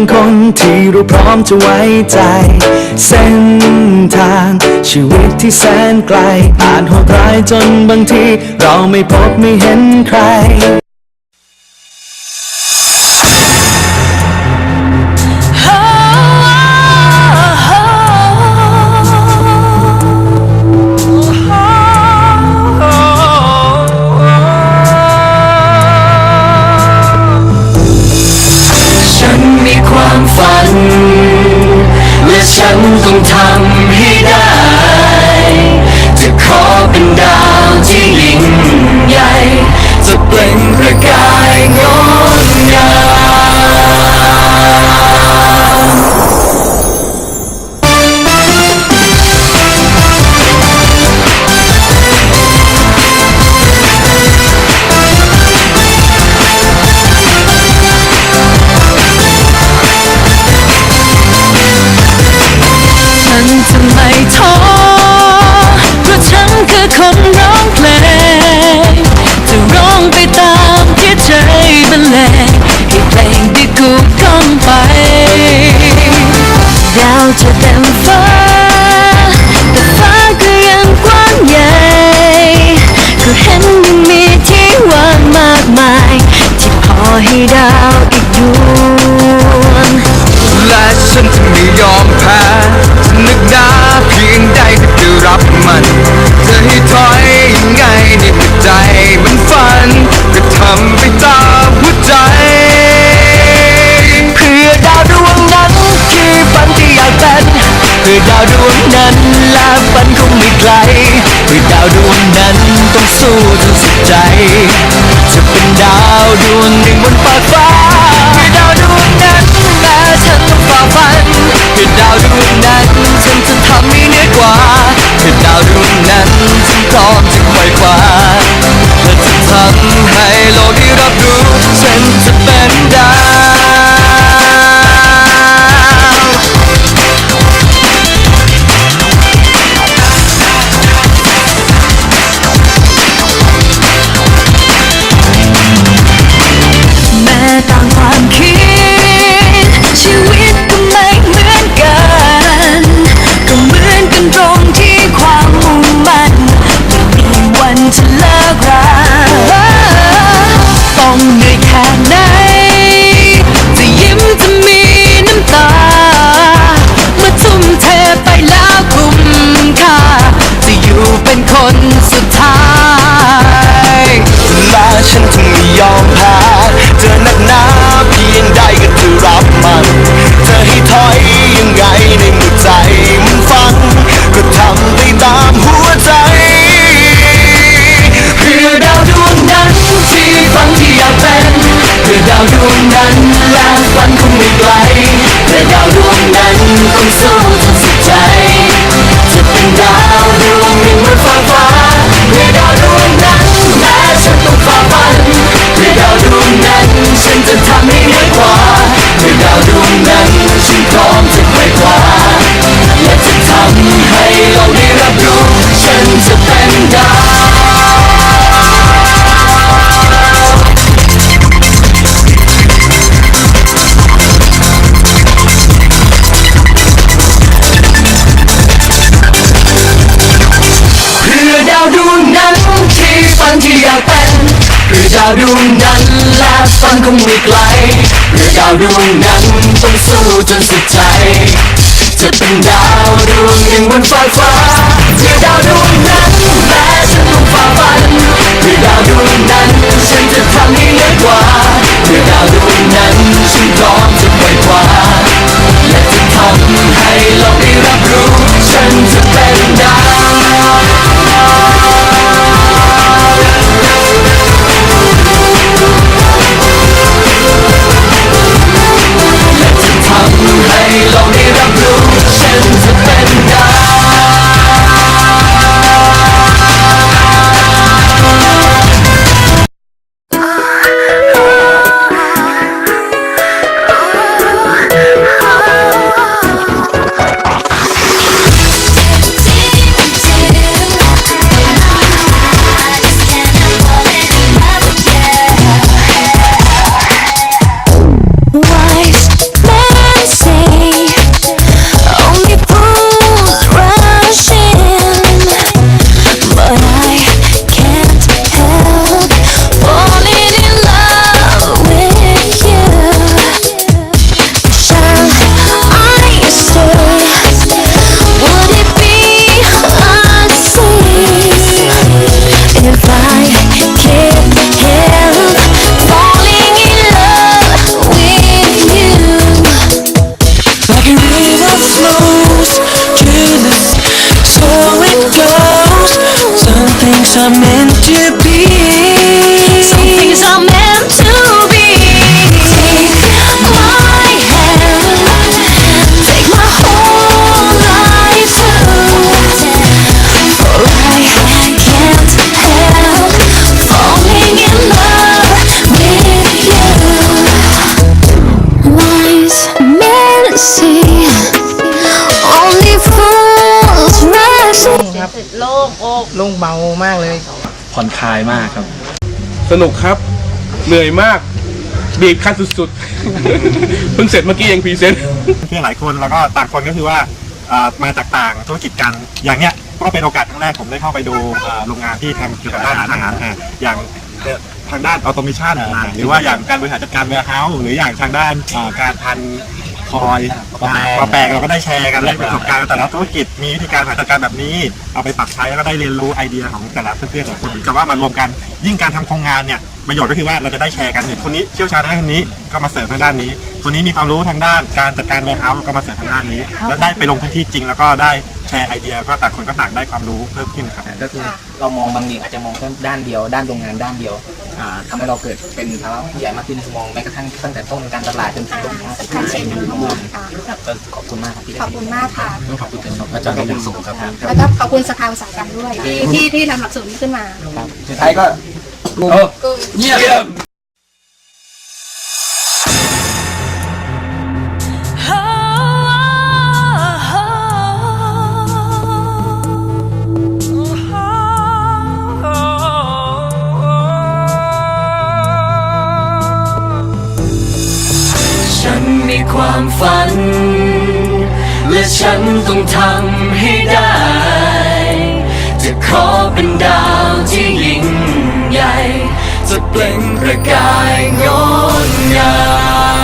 างคนที่เราพร้อมจะไว้ใจ เส้นทางชีวิตที่แสนไกลอาจหดร้ายจนบางที เราไม่พบไม่เห็นใคร time กลเพื่อดาวดวงนั้นต้องสู้จนสุดใจ จะเป็นดาวดวงหนึ่งบนฟาฟ้าเพื่อดาวดวงนั้นแม้ฉันต้องฝ่าฟันเพื่อดาวดวงนั้นฉันจะทำให้เหนือกว่า ดวงนั้นและฝันคงไม่ไกลเรือดาวดวงนั้นต้องสู้จนสุดใจ จะเป็นดาวดวงหนึ่งบนฟ้าฟ้าเพื่อดาวดวงนั้นแม้ฉันต้องฝ่าฟัน เบามากเลย ผ่อนคลายมากครับ สนุกครับ เหนื่อยมาก บีบคั้นสุดๆ เพิ่งเสร็จเมื่อกี้เองพรีเซนต์เพื่อนหลายคนแล้วก็ต่างคนก็คือว่าอ่ามาจากต่างธุรกิจกันอย่างเนี้ยก็เป็นโอกาสครั้งแรกผมได้เข้าไปดูอ่าโรงงานที่ทำเกี่ยวกับด้านอาหารอ่าอย่างเอ่อทางด้านออโตเมชันหรือว่าอย่างการบริหารจัดการเวร์เฮาส์หรืออย่างทางด้านอ่าการพัน คอยปลาแปลงเราก็ได้แชร์กันได้ประสบการณ์แต่ละธุรกิจมีวิธีการบริหารจัดการแบบนี้ เอาไปปรับใช้แล้วก็ได้เรียนรู้ไอเดียของแต่ละเพื่อนๆแต่ละคนเหมือนกับว่ามารวมกันยิ่งการทำโครงงานเนี่ยประโยชน์ก็คือว่าเราจะได้แชร์กันคนนี้เชี่ยวชาญด้านนี้ก็มาเสริมทางด้านนี้คนนี้มีความรู้ทางด้านการจัดการแวร์เฮาส์ก็มาเสริมทางด้านนี้ แล้วได้ไปลงพื้นที่จริงแล้วก็ได้ แชร์ไอเดียก็ต่างคนก็ต่างได้ความรู้เพิ่มขึ้นครับ ก็คือเรามองบางทีอาจจะมองแค่ด้านเดียว ด้านโรงงานด้านเดียวอ่าทำให้เราเกิดเป็นภาวะที่ใหญ่มากขึ้นมองแม้กระทั่งตั้งแต่ต้นการตลาดจนถึงลงค้าสุดท้ายอยู่ข้างบนก็ขอบคุณมากครับที่ได้ขอบคุณมากค่ะต้องขอบคุณอาจารย์เป็นสูงครับแล้วก็ขอบคุณสภาอุตสาหกรรมด้วยที่ที่ที่ทำหลักสูตรนี้ขึ้นมาสุดท้ายก็เงียบ ฉันมีความฝัน และฉันต้องทำให้ได้ จะขอเป็นดาวที่ยิ่งใหญ่ จะเปล่งประกายงดงาม